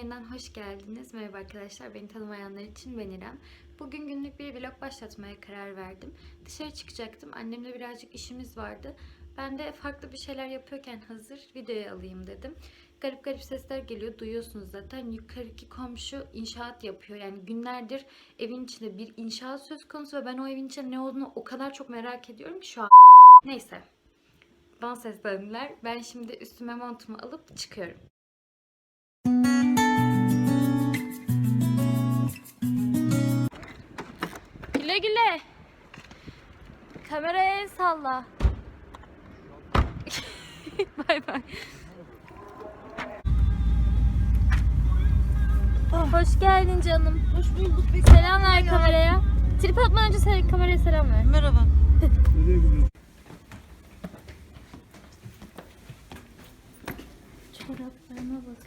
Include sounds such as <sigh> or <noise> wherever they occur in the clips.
yeniden hoş geldiniz. Merhaba arkadaşlar. Beni tanımayanlar için ben İrem. Bugün günlük bir vlog başlatmaya karar verdim. Dışarı çıkacaktım. Annemle birazcık işimiz vardı. Ben de farklı bir şeyler yapıyorken hazır videoya alayım dedim. Garip garip sesler geliyor. Duyuyorsunuz zaten. Yukarıki komşu inşaat yapıyor. Yani günlerdir evin içinde bir inşaat söz konusu ve ben o evin içinde ne olduğunu o kadar çok merak ediyorum ki şu an. Neyse. Bana seslendiler. Ben şimdi üstüme montumu alıp çıkıyorum. Güle güle. Kameraya el salla. <laughs> bay bay. Hoş geldin canım. Hoş bulduk. Bir Selam ver kameraya. Trip atmadan önce se- kameraya selam ver. Merhaba. Çoraplarıma bak.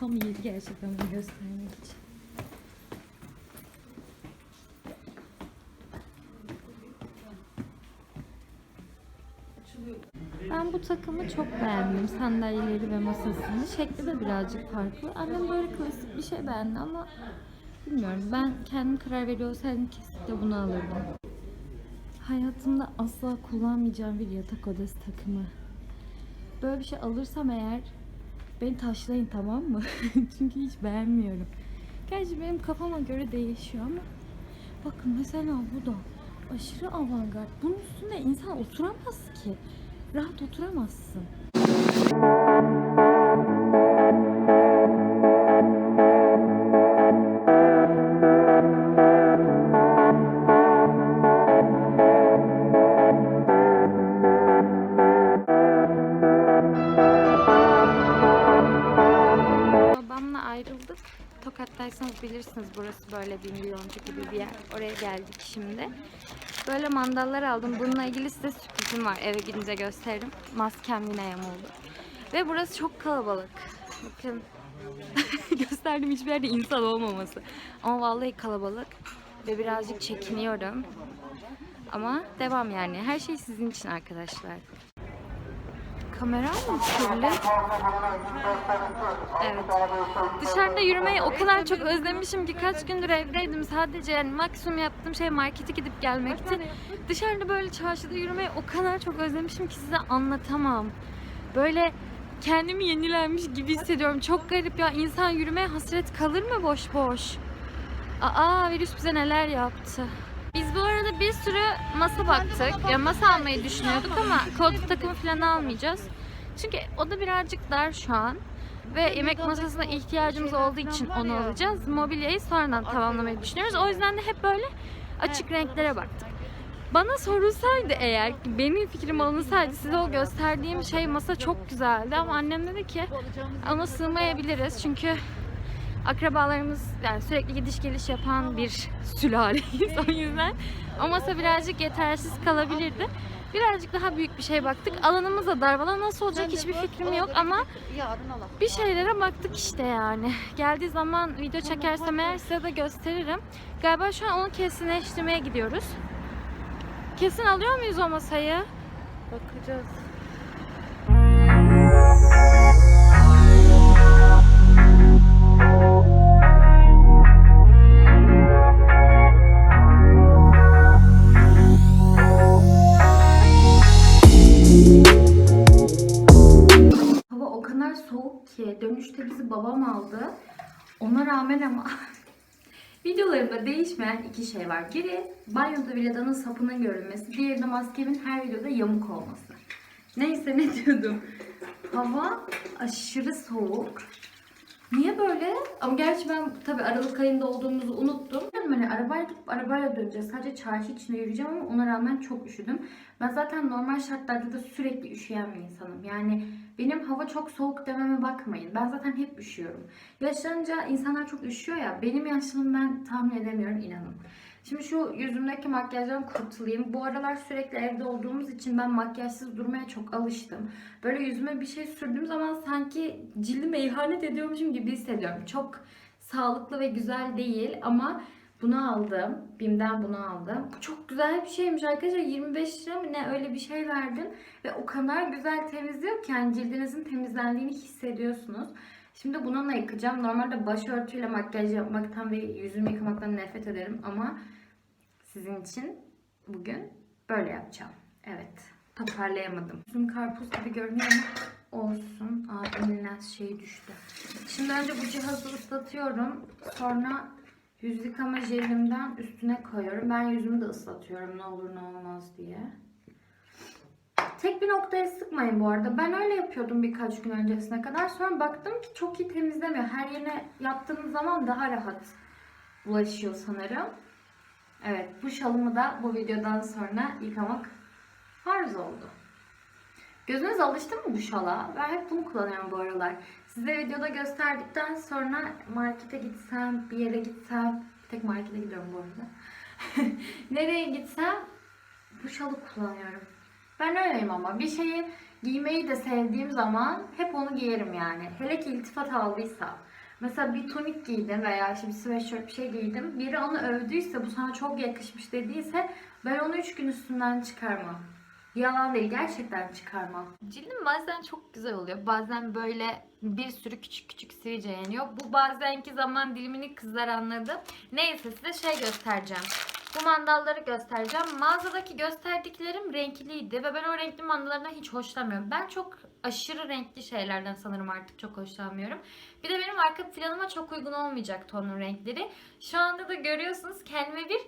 Tam yeri gerçekten bunu göstermek için. Ben bu takımı çok beğendim. Sandalyeleri ve masasını. Şekli de birazcık farklı. Annem böyle klasik bir şey beğendi ama bilmiyorum. Ben kendim karar veriyor olsaydım kesinlikle bunu alırdım. Hayatımda asla kullanmayacağım bir yatak odası takımı. Böyle bir şey alırsam eğer beni taşlayın tamam mı? <laughs> Çünkü hiç beğenmiyorum. Gerçi benim kafama göre değişiyor ama bakın mesela bu da aşırı avantgard. Bunun üstünde insan oturamaz ki. Rahat oturamazsın. Bilirsiniz burası böyle bir milyoncu gibi bir yer. Oraya geldik şimdi. Böyle mandallar aldım. Bununla ilgili size sürprizim var. Eve gidince gösteririm. Maskem yine yamuldu. Ve burası çok kalabalık. Bakın. <laughs> Gösterdim hiçbir yerde insan olmaması. Ama vallahi kalabalık. Ve birazcık çekiniyorum. Ama devam yani. Her şey sizin için arkadaşlar. Kamera mı kirli? Evet. Dışarıda yürümeyi o kadar çok özlemişim ki kaç gündür evdeydim. Sadece yani maksimum yaptığım şey markete gidip gelmekti. Dışarıda böyle çarşıda yürümeyi o kadar çok özlemişim ki size anlatamam. Böyle kendimi yenilenmiş gibi hissediyorum. Çok garip ya. İnsan yürümeye hasret kalır mı boş boş? Aa virüs bize neler yaptı. Biz bu arada bir sürü masa baktık. Ya masa almayı düşünüyorduk ama koltuk takımı falan almayacağız. Çünkü o da birazcık dar şu an. Ve yemek masasına ihtiyacımız olduğu için onu alacağız. Mobilyayı sonradan tamamlamayı düşünüyoruz. O yüzden de hep böyle açık renklere baktık. Bana sorulsaydı eğer, benim fikrim alınsaydı size o gösterdiğim şey masa çok güzeldi ama annem dedi ki ona sığmayabiliriz çünkü akrabalarımız yani sürekli gidiş geliş yapan bir sülaleyiz o yüzden o masa birazcık yetersiz kalabilirdi. Birazcık daha büyük bir şey baktık. Alanımız da dar. Valla nasıl olacak hiçbir fikrim yok ama bir şeylere baktık işte yani. Geldiği zaman video çekersem eğer size de gösteririm. Galiba şu an onu kesinleştirmeye gidiyoruz. Kesin alıyor muyuz o masayı? Bakacağız. Dönüşte bizi babam aldı. Ona rağmen ama <laughs> videolarımda değişmeyen iki şey var. Biri banyoda villadanın sapının görünmesi. Diğeri de maskemin her videoda yamuk olması. Neyse ne <laughs> diyordum. Hava aşırı soğuk. Niye böyle? Ama gerçi ben tabii Aralık ayında olduğumuzu unuttum. Yani hani arabayla gidip arabayla döneceğiz. Sadece çarşı içinde yürüyeceğim ama ona rağmen çok üşüdüm. Ben zaten normal şartlarda da sürekli üşüyen bir insanım. Yani benim hava çok soğuk dememe bakmayın. Ben zaten hep üşüyorum. Yaşlanınca insanlar çok üşüyor ya. Benim yaşlılığımı ben tahmin edemiyorum inanın. Şimdi şu yüzümdeki makyajdan kurtulayım. Bu aralar sürekli evde olduğumuz için ben makyajsız durmaya çok alıştım. Böyle yüzüme bir şey sürdüğüm zaman sanki cildime ihanet ediyormuşum gibi hissediyorum. Çok sağlıklı ve güzel değil ama bunu aldım. Bim'den bunu aldım. Bu çok güzel bir şeymiş arkadaşlar. 25 lira mı ne öyle bir şey verdim. Ve o kadar güzel temizliyor ki yani cildinizin temizlendiğini hissediyorsunuz. Şimdi bununla yıkayacağım. Normalde başörtüyle makyaj yapmaktan ve yüzümü yıkamaktan nefret ederim ama sizin için bugün böyle yapacağım. Evet. Toparlayamadım. Yüzüm karpuz gibi görünüyor ama olsun. Abimin lens şeyi düştü. Şimdi önce bu cihazı ıslatıyorum. Sonra yüz yıkama jelimden üstüne koyuyorum. Ben yüzümü de ıslatıyorum ne olur ne olmaz diye. Tek bir noktaya sıkmayın bu arada. Ben öyle yapıyordum birkaç gün öncesine kadar. Sonra baktım ki çok iyi temizlemiyor. Her yerine yaptığınız zaman daha rahat bulaşıyor sanırım. Evet bu şalımı da bu videodan sonra yıkamak farz oldu. Gözünüz alıştı mı bu şala? Ben hep bunu kullanıyorum bu aralar. Size videoda gösterdikten sonra markete gitsem, bir yere gitsem, bir tek markete gidiyorum bu arada. <laughs> Nereye gitsem bu şalı kullanıyorum. Ben öyleyim ama bir şeyi giymeyi de sevdiğim zaman hep onu giyerim yani. Hele ki iltifat aldıysa. Mesela bir tonik giydim veya işte bir sweatshirt bir şey giydim. Biri onu övdüyse, bu sana çok yakışmış dediyse ben onu 3 gün üstünden çıkarmam. Yalan gerçekten çıkarmam. Cildim bazen çok güzel oluyor. Bazen böyle bir sürü küçük küçük sivilce yanıyor. Bu bazenki zaman dilimini kızlar anladı. Neyse size şey göstereceğim. Bu mandalları göstereceğim. Mağazadaki gösterdiklerim renkliydi ve ben o renkli mandallardan hiç hoşlanmıyorum. Ben çok aşırı renkli şeylerden sanırım artık çok hoşlanmıyorum. Bir de benim arka planıma çok uygun olmayacak tonun renkleri. Şu anda da görüyorsunuz kendime bir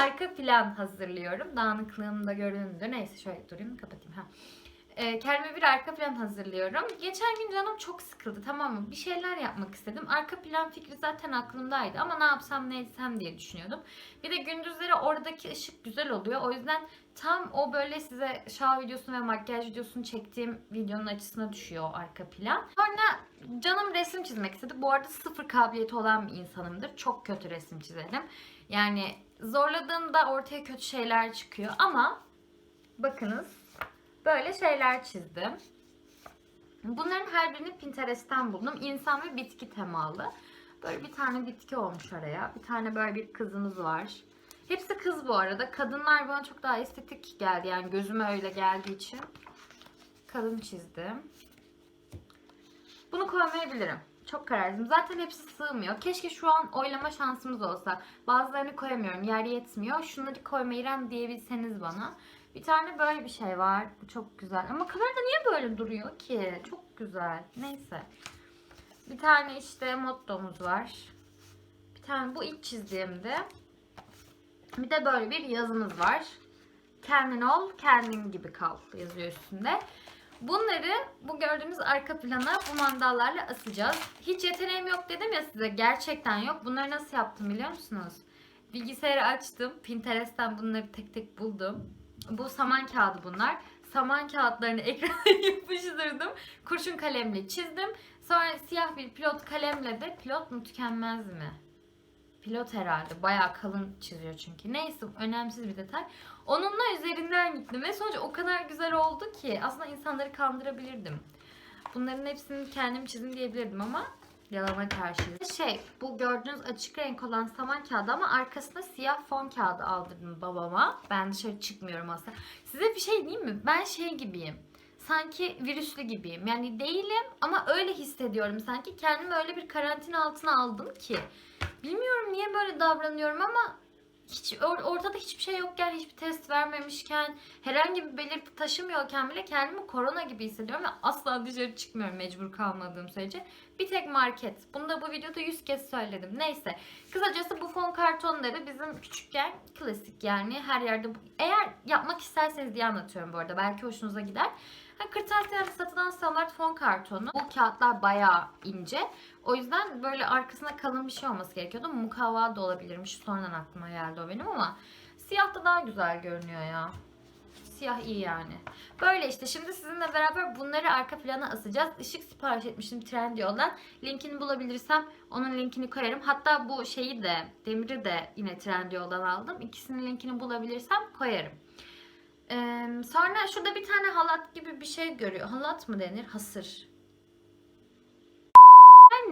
arka plan hazırlıyorum. Dağınıklığım da göründü. Neyse şöyle durayım kapatayım. Ha. Ee, kendime bir arka plan hazırlıyorum. Geçen gün canım çok sıkıldı tamam mı? Bir şeyler yapmak istedim. Arka plan fikri zaten aklımdaydı ama ne yapsam ne etsem diye düşünüyordum. Bir de gündüzleri oradaki ışık güzel oluyor. O yüzden tam o böyle size şal videosunu ve makyaj videosunu çektiğim videonun açısına düşüyor arka plan. Sonra canım resim çizmek istedi. Bu arada sıfır kabiliyeti olan bir insanımdır. Çok kötü resim çizerim. Yani zorladığımda ortaya kötü şeyler çıkıyor ama bakınız böyle şeyler çizdim. Bunların her birini Pinterest'ten buldum. İnsan ve bitki temalı. Böyle bir tane bitki olmuş araya. Bir tane böyle bir kızımız var. Hepsi kız bu arada. Kadınlar bana çok daha estetik geldi. Yani gözüme öyle geldiği için. Kadın çizdim. Bunu koymayabilirim. Çok kararsızım. Zaten hepsi sığmıyor. Keşke şu an oylama şansımız olsa. Bazılarını koyamıyorum. Yer yetmiyor. Şunları koyma İrem diyebilseniz bana. Bir tane böyle bir şey var. Bu çok güzel. Ama kamerada niye böyle duruyor ki? Çok güzel. Neyse. Bir tane işte mottomuz var. Bir tane bu ilk çizdiğimde. Bir de böyle bir yazımız var. Kendin ol, kendin gibi kal yazıyor üstünde. Bunları bu gördüğümüz arka plana bu mandallarla asacağız. Hiç yeteneğim yok dedim ya size. Gerçekten yok. Bunları nasıl yaptım biliyor musunuz? Bilgisayarı açtım. Pinterest'ten bunları tek tek buldum. Bu saman kağıdı bunlar. Saman kağıtlarını <laughs> ekrana yapıştırdım. Kurşun kalemle çizdim. Sonra siyah bir pilot kalemle de pilot mu tükenmez mi? Pilot herhalde. Bayağı kalın çiziyor çünkü. Neyse önemsiz bir detay. Onunla üzerinden gittim ve sonuç o kadar güzel oldu ki aslında insanları kandırabilirdim. Bunların hepsini kendim çizdim diyebilirdim ama yalana karşıyız. Şey bu gördüğünüz açık renk olan saman kağıdı ama arkasına siyah fon kağıdı aldırdım babama. Ben dışarı çıkmıyorum aslında. Size bir şey diyeyim mi? Ben şey gibiyim. Sanki virüslü gibiyim. Yani değilim ama öyle hissediyorum. Sanki kendimi öyle bir karantina altına aldım ki. Bilmiyorum niye böyle davranıyorum ama hiç or- ortada hiçbir şey yokken, hiçbir test vermemişken, herhangi bir belirti taşımıyorken bile kendimi korona gibi hissediyorum ve asla dışarı çıkmıyorum mecbur kalmadığım sürece. Bir tek market. Bunu da bu videoda 100 kez söyledim. Neyse. Kısacası bu fon kartonları bizim küçükken klasik yani her yerde. Eğer yapmak isterseniz diye anlatıyorum bu arada. Belki hoşunuza gider. Ha, kırtasiyede satılan standart fon kartonu. Bu kağıtlar bayağı ince. O yüzden böyle arkasına kalın bir şey olması gerekiyordu. Mukavva da olabilirmiş. Sonradan aklıma geldi o benim ama siyah da daha güzel görünüyor ya. Siyah iyi yani. Böyle işte şimdi sizinle beraber bunları arka plana asacağız. Işık sipariş etmiştim Trendyol'dan. Linkini bulabilirsem onun linkini koyarım. Hatta bu şeyi de demiri de yine Trendyol'dan aldım. İkisinin linkini bulabilirsem koyarım. Ee, sonra şurada bir tane halat gibi bir şey görüyor. Halat mı denir? Hasır.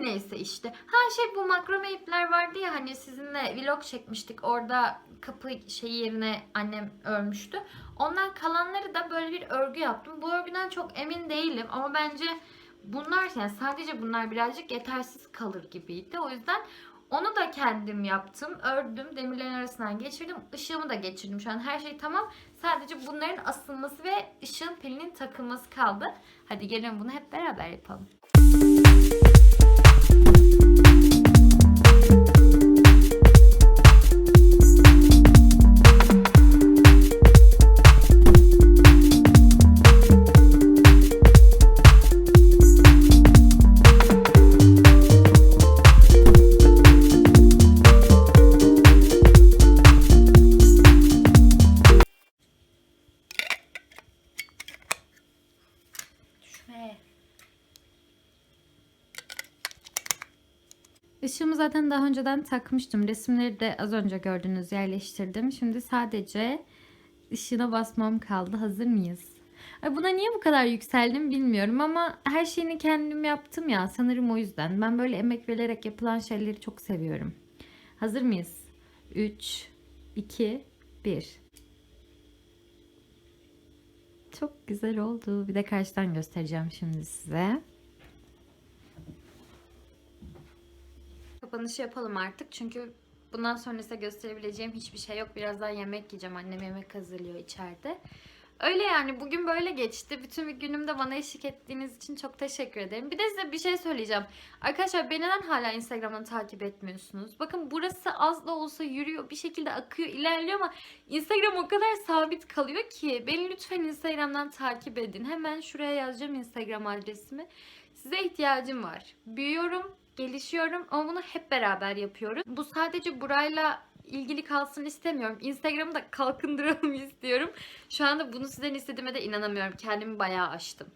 Neyse işte. Ha şey bu makrome ipler vardı ya hani sizinle vlog çekmiştik. Orada kapı şeyi yerine annem örmüştü. Ondan kalanları da böyle bir örgü yaptım. Bu örgüden çok emin değilim ama bence bunlar yani sadece bunlar birazcık yetersiz kalır gibiydi. O yüzden onu da kendim yaptım. Ördüm. Demirlerin arasından geçirdim. Işığımı da geçirdim. Şu an her şey tamam. Sadece bunların asılması ve ışığın pilinin takılması kaldı. Hadi gelin bunu hep beraber yapalım. 네. Işığımı zaten daha önceden takmıştım. Resimleri de az önce gördüğünüz yerleştirdim. Şimdi sadece ışığına basmam kaldı. Hazır mıyız? Ay buna niye bu kadar yükseldim bilmiyorum ama her şeyini kendim yaptım ya sanırım o yüzden. Ben böyle emek vererek yapılan şeyleri çok seviyorum. Hazır mıyız? 3, 2, 1. Çok güzel oldu. Bir de karşıdan göstereceğim şimdi size. Kapanışı yapalım artık çünkü bundan sonra size gösterebileceğim hiçbir şey yok. Birazdan yemek yiyeceğim. Annem yemek hazırlıyor içeride. Öyle yani bugün böyle geçti. Bütün bir günümde bana eşlik ettiğiniz için çok teşekkür ederim. Bir de size bir şey söyleyeceğim. Arkadaşlar beni neden hala Instagram'dan takip etmiyorsunuz? Bakın burası az da olsa yürüyor, bir şekilde akıyor, ilerliyor ama Instagram o kadar sabit kalıyor ki. Beni lütfen Instagram'dan takip edin. Hemen şuraya yazacağım Instagram adresimi. Size ihtiyacım var. Büyüyorum, gelişiyorum ama bunu hep beraber yapıyoruz. Bu sadece burayla ilgili kalsın istemiyorum. Instagram'ı da kalkındıralım <laughs> istiyorum. Şu anda bunu sizden istediğime de inanamıyorum. Kendimi bayağı aştım.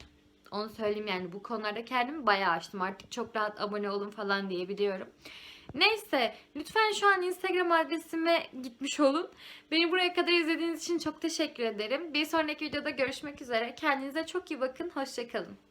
Onu söyleyeyim yani bu konularda kendimi bayağı aştım. Artık çok rahat abone olun falan diyebiliyorum. Neyse lütfen şu an Instagram adresime gitmiş olun. Beni buraya kadar izlediğiniz için çok teşekkür ederim. Bir sonraki videoda görüşmek üzere. Kendinize çok iyi bakın. Hoşçakalın.